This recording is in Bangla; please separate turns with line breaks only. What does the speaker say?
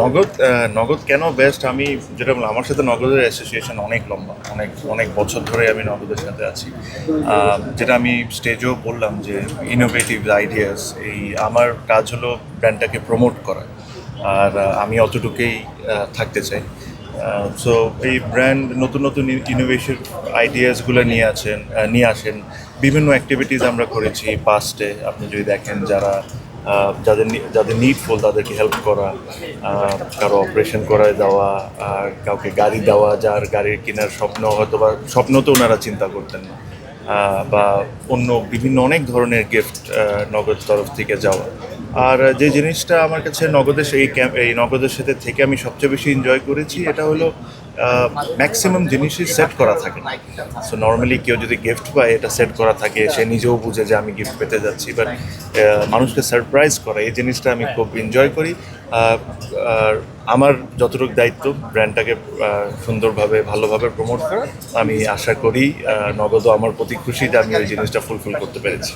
নগদ নগদ কেন বেস্ট আমি যেটা বললাম, আমার সাথে নগদের অ্যাসোসিয়েশন অনেক লম্বা, অনেক অনেক বছর ধরে আমি নগদের সাথে আছি। যেটা আমি স্টেজেও বললাম যে ইনোভেটিভ আইডিয়াস এই আমার কাজ হলো ব্র্যান্ডটাকে প্রমোট করা। আর আমি অতটুকুই থাকতে চাই। সো এই ব্র্যান্ড নতুন নতুন ইনোভেশন আইডিয়াসগুলো নিয়ে আছেন নিয়ে আসেন। বিভিন্ন অ্যাক্টিভিটিস আমরা করেছি পাস্টে আপনি যদি দেখেন যারা যাদের যাদের নিডফুল তাদেরকে হেল্প করা কারও অপারেশন করায় দেওয়া কাউকে গাড়ি দেওয়া, যার গাড়ি কেনার স্বপ্ন হয়তো বা স্বপ্ন তো ওনারা চিন্তা করতেন না। বা অন্য বিভিন্ন অনেক ধরনের গিফট নগদ তরফ থেকে যাওয়া। আর যে জিনিসটা আমার কাছে নগদের এই ক্যাম্প এই নগদের সাথে থেকে আমি সবচেয়ে বেশি এনজয় করেছি এটা হলো ম্যাক্সিমাম জিনিসই সেট করা থাকে। সো নর্মালি কেউ যদি গিফট পায় এটা সেট করা থাকে সে নিজেও বুঝে যে আমি গিফট পেতে যাচ্ছি। বাট মানুষকে সারপ্রাইজ করা এই জিনিসটা আমি খুব এনজয় করি। আর আমার যতটুকু দায়িত্ব ব্র্যান্ডটাকে সুন্দরভাবে ভালোভাবে প্রমোট করা আমি আশা করি আহ, নগদও আমার প্রতি খুশি যে আমি ওই জিনিসটা ফুলফিল করতে পেরেছি।